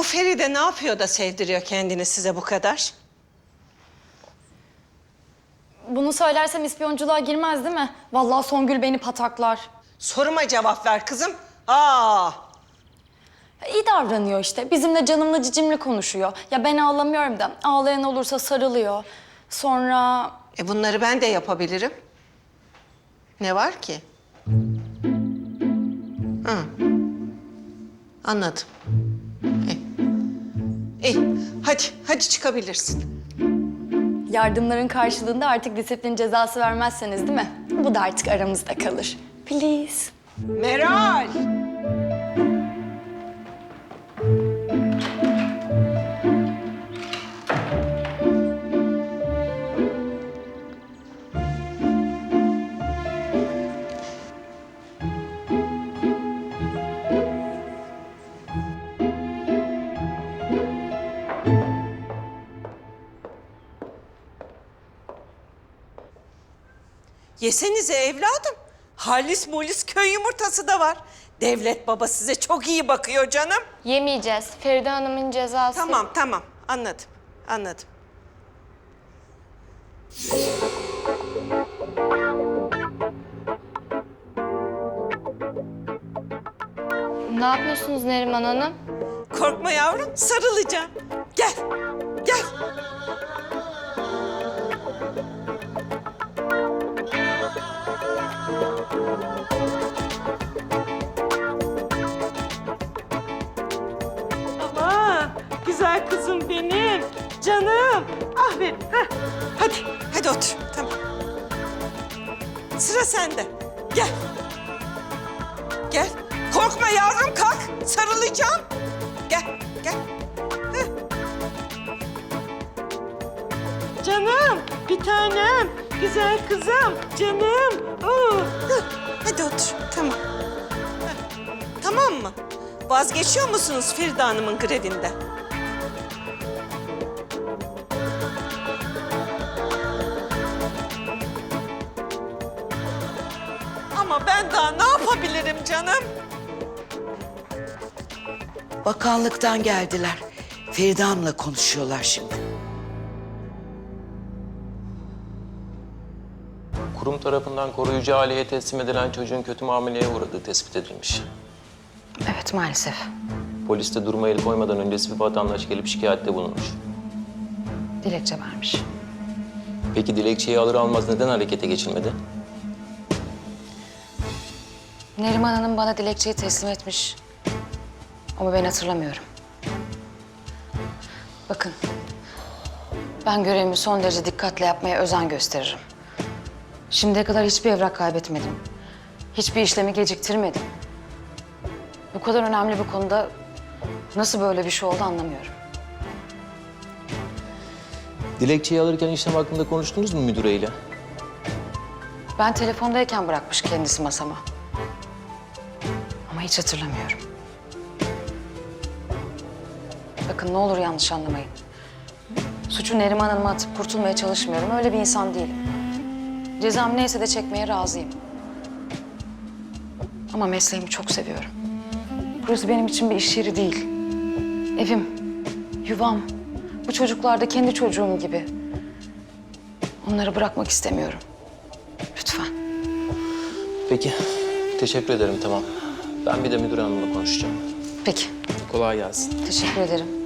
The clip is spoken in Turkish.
Bu Feride ne yapıyor da sevdiriyor kendini size bu kadar? Bunu söylersem ispiyonculuğa girmez değil mi? Vallahi Songül beni pataklar. Soruma cevap ver kızım. Aa, İyi davranıyor işte. Bizimle canımla cicimli konuşuyor. Ya ben ağlamıyorum da ağlayan olursa sarılıyor. Sonra e bunları ben de yapabilirim. Ne var ki? Hı. Anladım. İyi. Hadi, hadi çıkabilirsin. yardımların karşılığında artık disiplin cezası vermezseniz değil mi? Bu da artık aramızda kalır. Please. Meral! Yesenize evladım. Halis mulis köy yumurtası da var. Devlet baba size çok iyi bakıyor canım. Yemeyeceğiz. Feride Hanım'ın cezası. Tamam tamam anladım anladım. Ne yapıyorsunuz Neriman Hanım? Korkma yavrum sarılacağım. Gel gel. Güzel kızım benim. Canım. Aferin. Heh. Hadi hadi otur tamam. Sıra sende. Gel. Gel. Korkma yavrum kalk. Sarılacağım. Gel, gel. Canım, bir tanem. Güzel kızım, canım. Oo. Heh. Hadi otur, tamam. Tamam mı? Vazgeçiyor musunuz Feride Hanım'ın grevinde? Ama ben daha ne yapabilirim canım? Bakanlıktan geldiler. Feride Hanım'la konuşuyorlar şimdi. Kurum tarafından koruyucu aileye teslim edilen çocuğun kötü muameleye uğradığı tespit edilmiş. Evet maalesef. Polis de duruma el koymadan öncesi bir vatandaş gelip şikayette bulunmuş. Dilekçe vermiş. Peki dilekçeyi alır almaz neden harekete geçilmedi? Neriman Hanım bana dilekçeyi teslim etmiş. Ama ben hatırlamıyorum. Bakın. Ben görevimi son derece dikkatle yapmaya özen gösteririm. Şimdiye kadar hiçbir evrak kaybetmedim. Hiçbir işlemi geciktirmedim. Bu kadar önemli bir konuda nasıl böyle bir şey oldu anlamıyorum. Dilekçeyi alırken işlem hakkında konuştunuz mu müdüreyle? Ben telefondayken bırakmış kendisi masama. Ama hiç hatırlamıyorum. Bakın ne olur yanlış anlamayın. Suçu Neriman Hanım'a atıp kurtulmaya çalışmıyorum. Öyle bir insan değilim. Cezam neyse de çekmeye razıyım. Ama mesleğimi çok seviyorum. Burası benim için bir iş yeri değil. Evim, yuvam. Bu çocuklar da kendi çocuğum gibi. Onları bırakmak istemiyorum. Lütfen. Peki. Teşekkür ederim tamam. Ben bir de müdür hanımla konuşacağım. Peki. Kolay gelsin. Teşekkür ederim.